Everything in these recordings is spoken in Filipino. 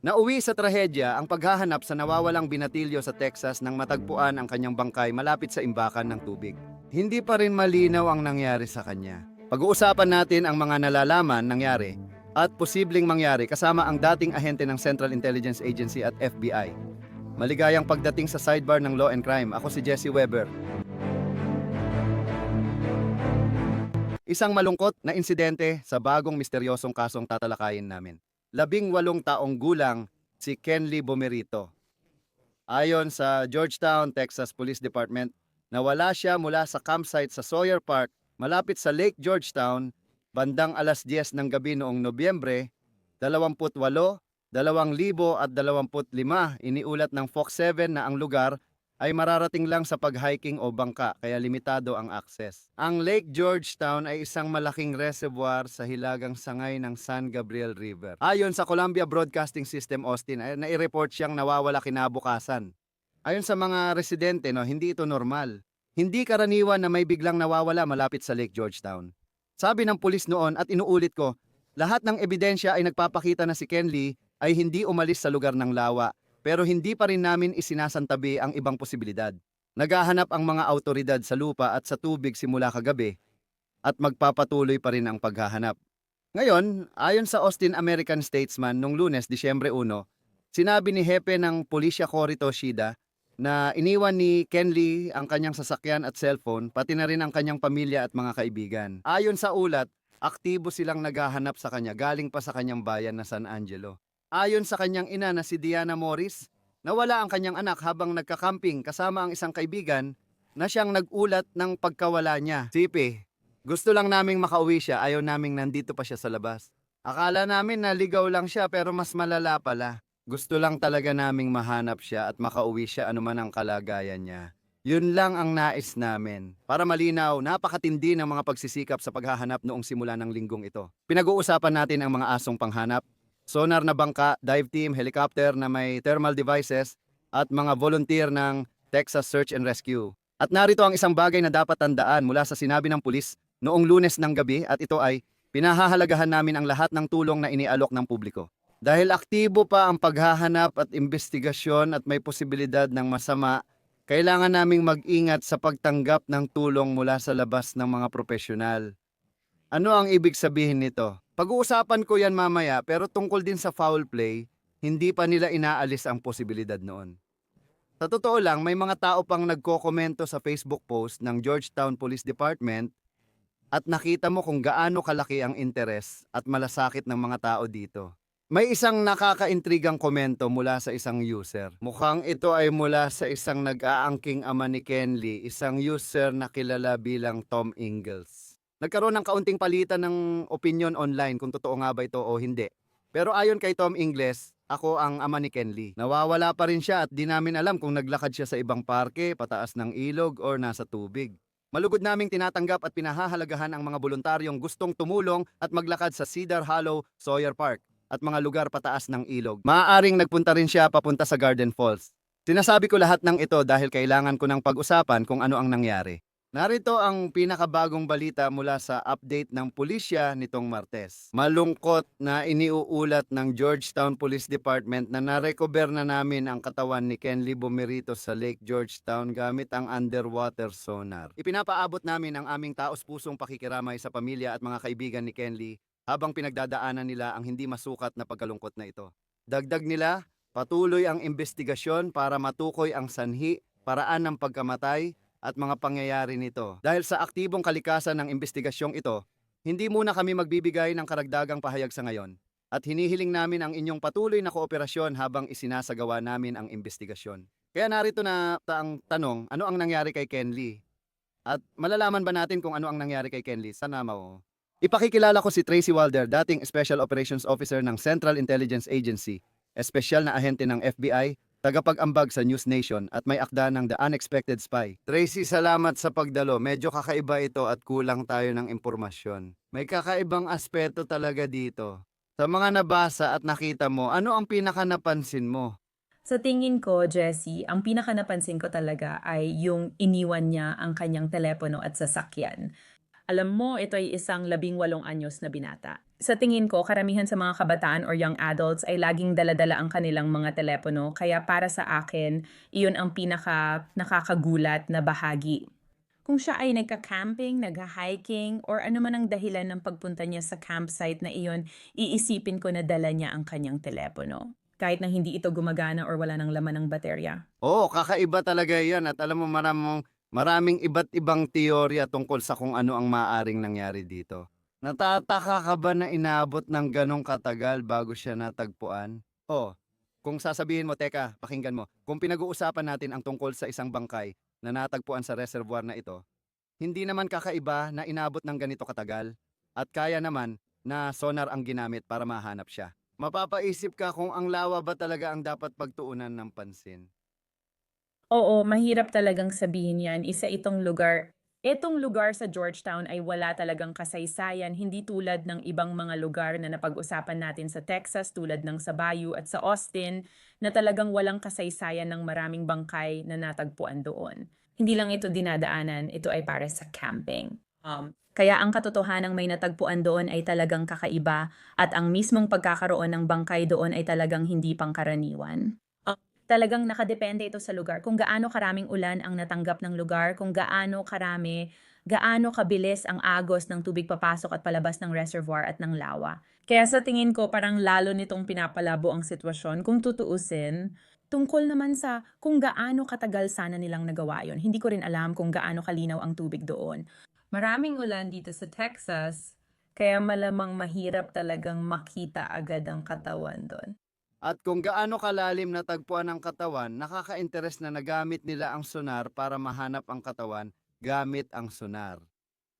Nauwi sa trahedya ang paghahanap sa nawawalang binatilyo sa Texas nang matagpuan ang kanyang bangkay malapit sa imbakan ng tubig. Hindi pa rin malinaw ang nangyari sa kanya. Pag-uusapan natin ang mga nalalaman nangyari at posibleng mangyari kasama ang dating ahente ng Central Intelligence Agency at FBI. Maligayang pagdating sa sidebar ng Law and Crime. Ako si Jesse Weber. Isang malungkot na insidente sa bagong misteryosong kasong tatalakayin namin. Labing walong taong gulang si Kenley Bomerito. Ayon sa Georgetown, Texas Police Department, nawala siya mula sa campsite sa Sawyer Park malapit sa Lake Georgetown bandang alas 10 ng gabi noong Nobyembre 28, 2025. Iniulat ng Fox 7 na ang lugar ay mararating lang sa paghiking o bangka kaya limitado ang access. Ang Lake Georgetown ay isang malaking reservoir sa hilagang sangay ng San Gabriel River. Ayon sa Columbia Broadcasting System Austin, ay nai-report siyang nawawala kinabukasan. Ayon sa mga residente, no, hindi ito normal. Hindi karaniwan na may biglang nawawala malapit sa Lake Georgetown. Sabi ng pulis noon at inuulit ko, lahat ng ebidensya ay nagpapakita na si Ken Lee ay hindi umalis sa lugar ng lawa pero hindi pa rin namin isinasantabi ang ibang posibilidad. Naghahanap ang mga autoridad sa lupa at sa tubig simula kagabi at magpapatuloy pa rin ang paghahanap. Ngayon, ayon sa Austin American Statesman nung lunes, Disyembre 1, sinabi ni Hepe ng Pulisya Cory Toshida na iniwan ni Ken Lee ang kanyang sasakyan at cellphone, pati na rin ang kanyang pamilya at mga kaibigan. Ayon sa ulat, aktibo silang naghahanap sa kanya galing pa sa kanyang bayan na San Angelo. Ayon sa kanyang ina na si Diana Morris, nawala ang kanyang anak habang nagkakamping kasama ang isang kaibigan na siyang nag-ulat ng pagkawala niya. Sipi, gusto lang naming makauwi siya, ayaw naming nandito pa siya sa labas. Akala namin na ligaw lang siya pero mas malala pala. Gusto lang talaga naming mahanap siya at makauwi siya anuman ang kalagayan niya. Yun lang ang nais namin. Para malinaw, napakatindi ng mga pagsisikap sa paghahanap noong simula ng linggong ito. Pinag-uusapan natin ang mga asong panghanap, sonar na bangka, dive team, helicopter na may thermal devices, at mga volunteer ng Texas Search and Rescue. At narito ang isang bagay na dapat tandaan mula sa sinabi ng pulis noong lunes ng gabi at ito ay pinahahalagahan namin ang lahat ng tulong na inialok ng publiko. Dahil aktibo pa ang paghahanap at investigasyon at may posibilidad ng masama, kailangan naming mag-ingat sa pagtanggap ng tulong mula sa labas ng mga profesional. Ano ang ibig sabihin nito? Pag-uusapan ko yan mamaya pero tungkol din sa foul play, hindi pa nila inaalis ang posibilidad noon. Sa totoo lang, may mga tao pang nagkokomento sa Facebook post ng Georgetown Police Department at nakita mo kung gaano kalaki ang interes at malasakit ng mga tao dito. May isang nakakaintrigang komento mula sa isang user. Mukhang ito ay mula sa isang nag-aangking ama ni Kenley, isang user na kilala bilang Tom Ingalls. Nagkaroon ng kaunting palitan ng opinion online kung totoo nga ba ito o hindi. Pero ayon kay Tom Ingles, ako ang ama ni Kenley. Nawawala pa rin siya at di namin alam kung naglakad siya sa ibang parke, pataas ng ilog or nasa tubig. Malugod naming tinatanggap at pinahahalagahan ang mga voluntaryong gustong tumulong at maglakad sa Cedar Hollow, Sawyer Park at mga lugar pataas ng ilog. Maaaring nagpunta rin siya papunta sa Garden Falls. Sinasabi ko lahat ng ito dahil kailangan ko ng pag-usapan kung ano ang nangyari. Narito ang pinakabagong balita mula sa update ng pulisya nitong Martes. Malungkot na iniuulat ng Georgetown Police Department na narecover na namin ang katawan ni Kenley Bumerito sa Lake Georgetown gamit ang underwater sonar. Ipinapaabot namin ang aming taos-pusong pakikiramay sa pamilya at mga kaibigan ni Kenley habang pinagdadaanan nila ang hindi masukat na pagkalungkot na ito. Dagdag nila, patuloy ang investigasyon para matukoy ang sanhi, paraan ng pagkamatay at mga pangyayari nito. Dahil sa aktibong kalikasan ng investigasyong ito, hindi muna kami magbibigay ng karagdagang pahayag sa ngayon at hinihiling namin ang inyong patuloy na kooperasyon habang isinasagawa namin ang investigasyon. Kaya narito na ang tanong, ano ang nangyari kay Ken Lee? At malalaman ba natin kung ano ang nangyari kay Ken Lee? Sana mo. Ipakikilala ko si Tracy Wilder, dating Special Operations Officer ng Central Intelligence Agency, espesyal na ahente ng FBI, tagapag-ambag sa News Nation at may akda ng The Unexpected Spy. Tracy, salamat sa pagdalo. Medyo kakaiba ito at kulang tayo ng impormasyon. May kakaibang aspeto talaga dito. Sa mga nabasa at nakita mo, ano ang pinaka napansin mo? Sa tingin ko, Jessie, ang pinaka napansin ko talaga ay yung iniwan niya ang kanyang telepono at sasakyan. Alam mo, ito ay isang labing walong anyos na binata. Sa tingin ko, karamihan sa mga kabataan or young adults ay laging daladala ang kanilang mga telepono. Kaya para sa akin, iyon ang pinaka nakakagulat na bahagi. Kung siya ay nagka-camping, nagha-hiking, or ano man ang dahilan ng pagpunta niya sa campsite na iyon, iisipin ko na dala niya ang kanyang telepono. Kahit na hindi ito gumagana or wala ng laman ng baterya. Oo, kakaiba talaga yan at alam mo maraming, maraming iba't ibang teorya tungkol sa kung ano ang maaring nangyari dito. Natataka ka ba na inabot ng ganong katagal bago siya natagpuan? Oh, kung sasabihin mo, teka, pakinggan mo, kung pinag-uusapan natin ang tungkol sa isang bangkay na natagpuan sa reservoir na ito, hindi naman kakaiba na inabot ng ganito katagal at kaya naman na sonar ang ginamit para mahanap siya. Mapapaisip ka kung ang lawa ba talaga ang dapat pagtuunan ng pansin. Oo, mahirap talagang sabihin yan. Isa itong lugar. Itong lugar sa Georgetown ay wala talagang kasaysayan, hindi tulad ng ibang mga lugar na napag-usapan natin sa Texas tulad ng sa Bayou at sa Austin na talagang walang kasaysayan ng maraming bangkay na natagpuan doon. Hindi lang ito dinadaanan, ito ay para sa camping. Um, kaya ang katotohanang may natagpuan doon ay talagang kakaiba at ang mismong pagkakaroon ng bangkay doon ay talagang hindi pangkaraniwan talagang nakadepende ito sa lugar. Kung gaano karaming ulan ang natanggap ng lugar, kung gaano karami, gaano kabilis ang agos ng tubig papasok at palabas ng reservoir at ng lawa. Kaya sa tingin ko, parang lalo nitong pinapalabo ang sitwasyon. Kung tutuusin, tungkol naman sa kung gaano katagal sana nilang nagawa yon. Hindi ko rin alam kung gaano kalinaw ang tubig doon. Maraming ulan dito sa Texas, kaya malamang mahirap talagang makita agad ang katawan doon. At kung gaano kalalim natagpuan ang katawan, nakaka-interes na nagamit nila ang sonar para mahanap ang katawan gamit ang sonar.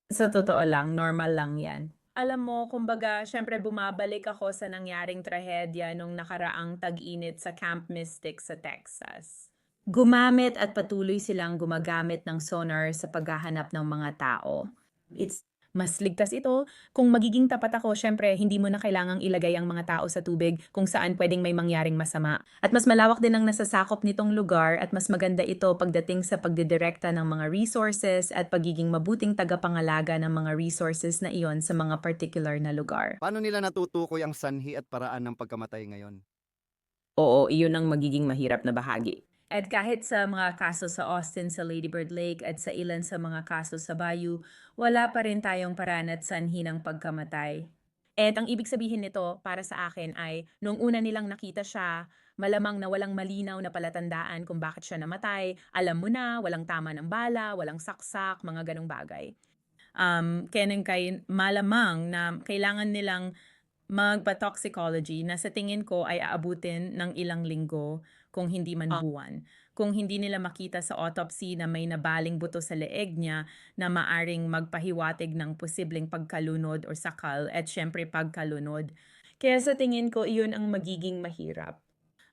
Sa totoo lang, normal lang yan. Alam mo, kumbaga, syempre bumabalik ako sa nangyaring trahedya nung nakaraang tag-init sa Camp Mystic sa Texas. Gumamit at patuloy silang gumagamit ng sonar sa paghahanap ng mga tao. It's mas ligtas ito. Kung magiging tapat ako, syempre, hindi mo na kailangang ilagay ang mga tao sa tubig kung saan pwedeng may mangyaring masama. At mas malawak din ang nasasakop nitong lugar at mas maganda ito pagdating sa pagdidirekta ng mga resources at pagiging mabuting tagapangalaga ng mga resources na iyon sa mga particular na lugar. Paano nila natutukoy ang sanhi at paraan ng pagkamatay ngayon? Oo, iyon ang magiging mahirap na bahagi. At kahit sa mga kaso sa Austin, sa Lady Bird Lake at sa ilan sa mga kaso sa Bayou, wala pa rin tayong paraan at sanhi ng pagkamatay. At ang ibig sabihin nito para sa akin ay nung una nilang nakita siya, malamang na walang malinaw na palatandaan kung bakit siya namatay. Alam mo na, walang tama ng bala, walang saksak, mga ganong bagay. Um, kaya nang kay malamang na kailangan nilang magpa-toxicology na sa tingin ko ay aabutin ng ilang linggo kung hindi man Ah. buwan. Kung hindi nila makita sa autopsy na may nabaling buto sa leeg niya na maaring magpahiwatig ng posibleng pagkalunod o sakal at syempre pagkalunod. Kaya sa tingin ko, iyon ang magiging mahirap.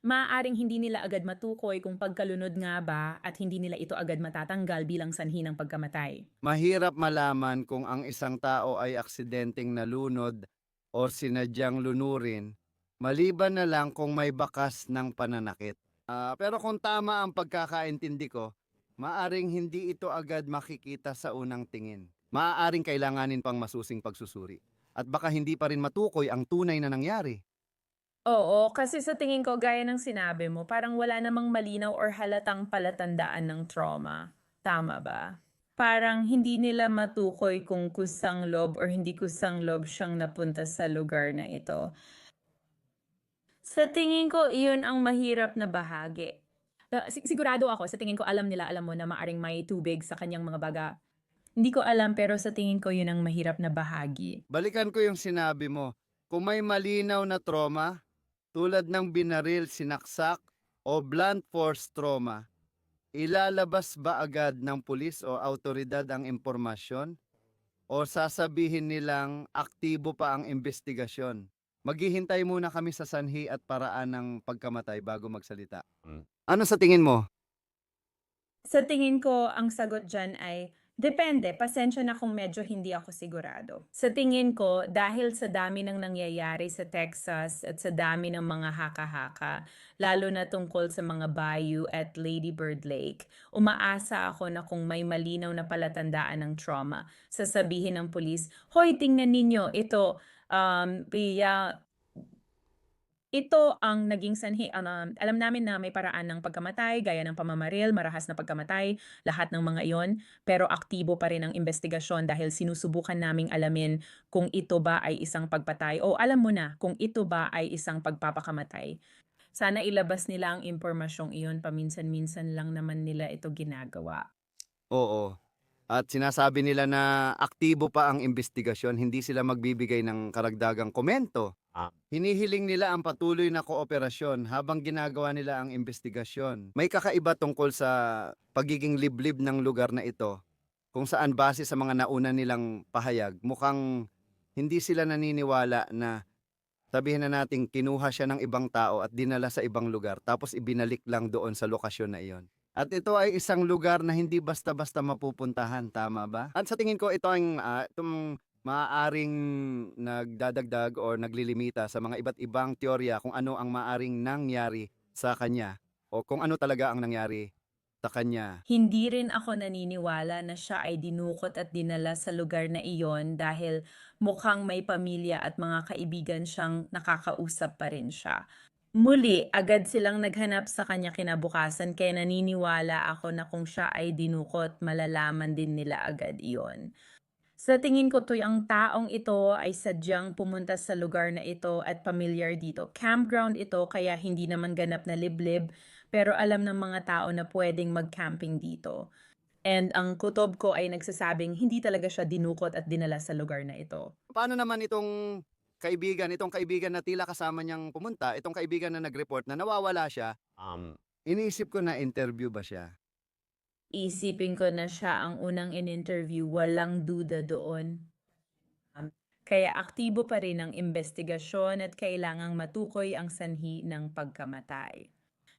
Maaaring hindi nila agad matukoy kung pagkalunod nga ba at hindi nila ito agad matatanggal bilang sanhi ng pagkamatay. Mahirap malaman kung ang isang tao ay aksidenteng nalunod o sinadyang lunurin, maliban na lang kung may bakas ng pananakit. Ah, pero kung tama ang pagkakaintindi ko, maaring hindi ito agad makikita sa unang tingin. Maaaring kailanganin pang masusing pagsusuri. At baka hindi pa rin matukoy ang tunay na nangyari. Oo, kasi sa tingin ko, gaya ng sinabi mo, parang wala namang malinaw or halatang palatandaan ng trauma. Tama ba? Parang hindi nila matukoy kung kusang loob or hindi kusang loob siyang napunta sa lugar na ito. Sa tingin ko, iyon ang mahirap na bahagi. Si- sigurado ako, sa tingin ko alam nila, alam mo na maaring may tubig sa kanyang mga baga. Hindi ko alam, pero sa tingin ko yun ang mahirap na bahagi. Balikan ko yung sinabi mo. Kung may malinaw na trauma, tulad ng binaril, sinaksak, o blunt force trauma, ilalabas ba agad ng pulis o autoridad ang impormasyon? O sasabihin nilang aktibo pa ang investigasyon? Maghihintay muna kami sa sanhi at paraan ng pagkamatay bago magsalita. Mm. Ano sa tingin mo? Sa tingin ko, ang sagot dyan ay, depende, pasensya na kung medyo hindi ako sigurado. Sa tingin ko, dahil sa dami ng nangyayari sa Texas at sa dami ng mga haka-haka, lalo na tungkol sa mga bayou at Lady Bird Lake, umaasa ako na kung may malinaw na palatandaan ng trauma, sasabihin ng pulis, Hoy, tingnan ninyo, ito, Um, kaya ito ang naging sanhi um, alam namin na may paraan ng pagkamatay, gaya ng pamamaril, marahas na pagkamatay, lahat ng mga iyon, pero aktibo pa rin ang investigasyon dahil sinusubukan naming alamin kung ito ba ay isang pagpatay o alam mo na kung ito ba ay isang pagpapakamatay. Sana ilabas nila ang impormasyong iyon, paminsan-minsan lang naman nila ito ginagawa. Oo. At sinasabi nila na aktibo pa ang investigasyon, hindi sila magbibigay ng karagdagang komento. Ah. Hinihiling nila ang patuloy na kooperasyon habang ginagawa nila ang investigasyon. May kakaiba tungkol sa pagiging liblib ng lugar na ito, kung saan base sa mga nauna nilang pahayag, mukhang hindi sila naniniwala na sabihin na nating kinuha siya ng ibang tao at dinala sa ibang lugar tapos ibinalik lang doon sa lokasyon na iyon. At ito ay isang lugar na hindi basta-basta mapupuntahan, tama ba? At sa tingin ko ito ang ah, itong maaaring nagdadagdag or naglilimita sa mga iba't ibang teorya kung ano ang maaring nangyari sa kanya o kung ano talaga ang nangyari sa kanya. Hindi rin ako naniniwala na siya ay dinukot at dinala sa lugar na iyon dahil mukhang may pamilya at mga kaibigan siyang nakakausap pa rin siya. Muli, agad silang naghanap sa kanya kinabukasan kaya naniniwala ako na kung siya ay dinukot, malalaman din nila agad iyon. Sa tingin ko to ang taong ito ay sadyang pumunta sa lugar na ito at familiar dito. Campground ito kaya hindi naman ganap na liblib pero alam ng mga tao na pwedeng mag-camping dito. And ang kutob ko ay nagsasabing hindi talaga siya dinukot at dinala sa lugar na ito. Paano naman itong kaibigan, itong kaibigan na tila kasama niyang pumunta, itong kaibigan na nag-report na nawawala siya, Um, iniisip ko na interview ba siya? Isipin ko na siya ang unang in-interview, walang duda doon. Um, Kaya aktibo pa rin ang investigasyon at kailangang matukoy ang sanhi ng pagkamatay.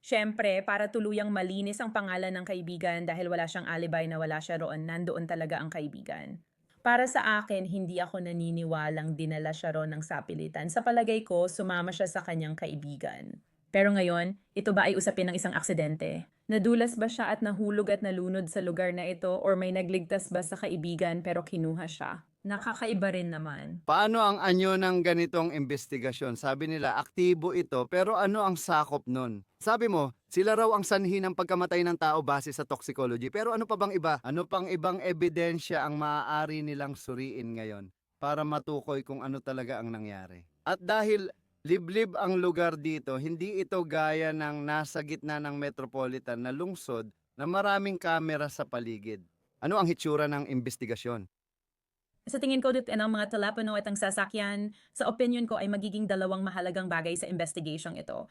Siyempre, para tuluyang malinis ang pangalan ng kaibigan dahil wala siyang alibay na wala siya roon, nandoon talaga ang kaibigan. Para sa akin, hindi ako naniniwalang dinala siya roon ng sapilitan. Sa palagay ko, sumama siya sa kanyang kaibigan. Pero ngayon, ito ba ay usapin ng isang aksidente? Nadulas ba siya at nahulog at nalunod sa lugar na ito or may nagligtas ba sa kaibigan pero kinuha siya? Nakakaiba rin naman. Paano ang anyo ng ganitong investigasyon? Sabi nila, aktibo ito, pero ano ang sakop nun? Sabi mo, sila raw ang sanhi ng pagkamatay ng tao base sa toxicology. Pero ano pa bang iba? Ano pang ibang ebidensya ang maaari nilang suriin ngayon para matukoy kung ano talaga ang nangyari? At dahil liblib ang lugar dito, hindi ito gaya ng nasa gitna ng metropolitan na lungsod na maraming kamera sa paligid. Ano ang hitsura ng investigasyon? Sa tingin ko, dito ang mga telepono at ang sasakyan, sa opinion ko ay magiging dalawang mahalagang bagay sa investigation ito.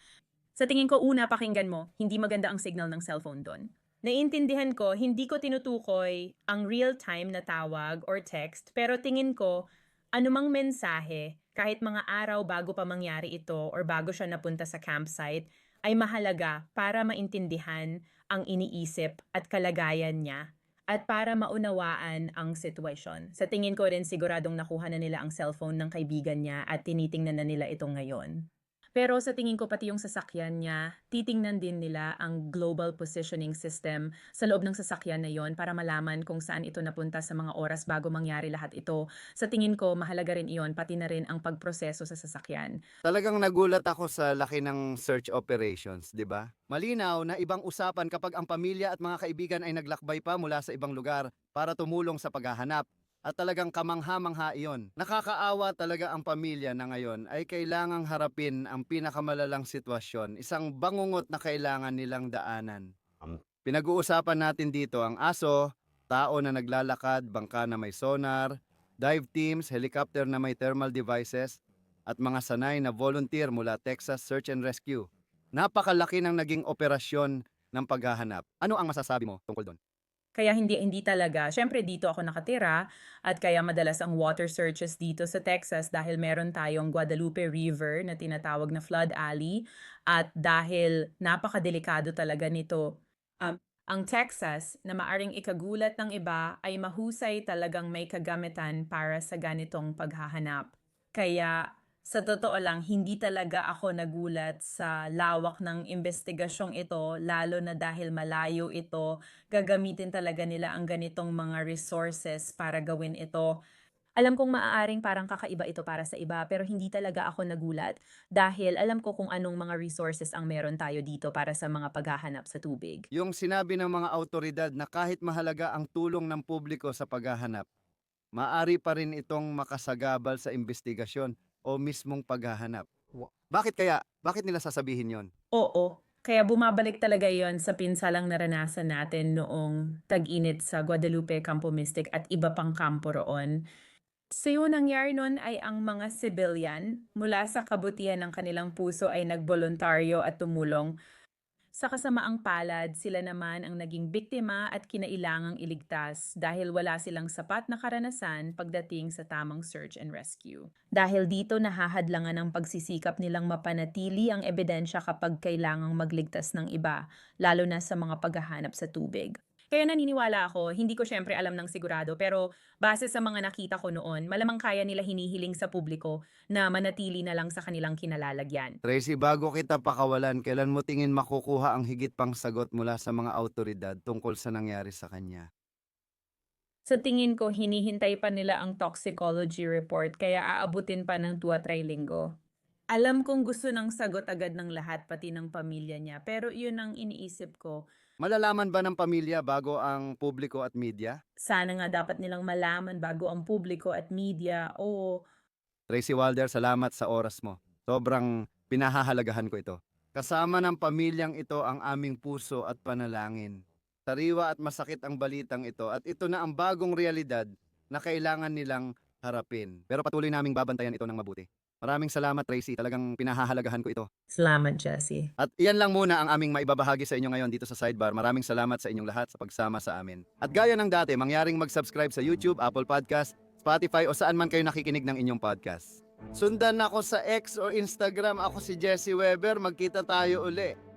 Sa tingin ko, una, pakinggan mo, hindi maganda ang signal ng cellphone doon. Naiintindihan ko, hindi ko tinutukoy ang real-time na tawag or text, pero tingin ko, anumang mensahe, kahit mga araw bago pa mangyari ito or bago siya napunta sa campsite, ay mahalaga para maintindihan ang iniisip at kalagayan niya at para maunawaan ang sitwasyon. Sa tingin ko rin siguradong nakuha na nila ang cellphone ng kaibigan niya at tinitingnan na nila ito ngayon. Pero sa tingin ko pati yung sasakyan niya, titingnan din nila ang global positioning system sa loob ng sasakyan na yon para malaman kung saan ito napunta sa mga oras bago mangyari lahat ito. Sa tingin ko, mahalaga rin iyon, pati na rin ang pagproseso sa sasakyan. Talagang nagulat ako sa laki ng search operations, di ba? Malinaw na ibang usapan kapag ang pamilya at mga kaibigan ay naglakbay pa mula sa ibang lugar para tumulong sa paghahanap. At talagang kamangha-mangha iyon. Nakakaawa talaga ang pamilya na ngayon ay kailangang harapin ang pinakamalalang sitwasyon, isang bangungot na kailangan nilang daanan. Pinag-uusapan natin dito ang aso, tao na naglalakad, bangka na may sonar, dive teams, helicopter na may thermal devices, at mga sanay na volunteer mula Texas Search and Rescue. Napakalaki ng naging operasyon ng paghahanap. Ano ang masasabi mo tungkol doon? Kaya hindi hindi talaga. Siyempre dito ako nakatira at kaya madalas ang water searches dito sa Texas dahil meron tayong Guadalupe River na tinatawag na flood alley at dahil napakadelikado talaga nito. Um, ang Texas na maaring ikagulat ng iba ay mahusay talagang may kagamitan para sa ganitong paghahanap. Kaya sa totoo lang, hindi talaga ako nagulat sa lawak ng investigasyong ito, lalo na dahil malayo ito, gagamitin talaga nila ang ganitong mga resources para gawin ito. Alam kong maaaring parang kakaiba ito para sa iba pero hindi talaga ako nagulat dahil alam ko kung anong mga resources ang meron tayo dito para sa mga paghahanap sa tubig. Yung sinabi ng mga autoridad na kahit mahalaga ang tulong ng publiko sa paghahanap, maari pa rin itong makasagabal sa investigasyon o mismong paghahanap. Bakit kaya? Bakit nila sasabihin yon? Oo, kaya bumabalik talaga yon sa pinsalang naranasan natin noong tag-init sa Guadalupe, Campo Mystic at iba pang kampo roon. Yung nangyari nun ay ang mga civilian mula sa kabutihan ng kanilang puso ay nagboluntaryo at tumulong. Sa kasamaang palad, sila naman ang naging biktima at kinailangang iligtas dahil wala silang sapat na karanasan pagdating sa tamang search and rescue. Dahil dito nahahadlangan ang pagsisikap nilang mapanatili ang ebidensya kapag kailangang magligtas ng iba, lalo na sa mga paghahanap sa tubig. Kaya naniniwala ako, hindi ko syempre alam ng sigurado, pero base sa mga nakita ko noon, malamang kaya nila hinihiling sa publiko na manatili na lang sa kanilang kinalalagyan. Tracy, bago kita pakawalan, kailan mo tingin makukuha ang higit pang sagot mula sa mga autoridad tungkol sa nangyari sa kanya? Sa tingin ko, hinihintay pa nila ang toxicology report kaya aabutin pa ng 2 at 3 linggo. Alam kong gusto ng sagot agad ng lahat pati ng pamilya niya pero yun ang iniisip ko. Malalaman ba ng pamilya bago ang publiko at media? Sana nga dapat nilang malaman bago ang publiko at media o Tracy Wilder, salamat sa oras mo. Sobrang pinahahalagahan ko ito. Kasama ng pamilyang ito ang aming puso at panalangin. Sariwa at masakit ang balitang ito at ito na ang bagong realidad na kailangan nilang harapin. Pero patuloy naming babantayan ito ng mabuti. Maraming salamat Tracy, talagang pinahahalagahan ko ito. Salamat, Jesse. At iyan lang muna ang aming maibabahagi sa inyo ngayon dito sa Sidebar. Maraming salamat sa inyong lahat sa pagsama sa amin. At gaya ng dati, mangyaring mag-subscribe sa YouTube, Apple Podcast, Spotify o saan man kayo nakikinig ng inyong podcast. Sundan ako sa X o Instagram. Ako si Jesse Weber. Magkita tayo uli.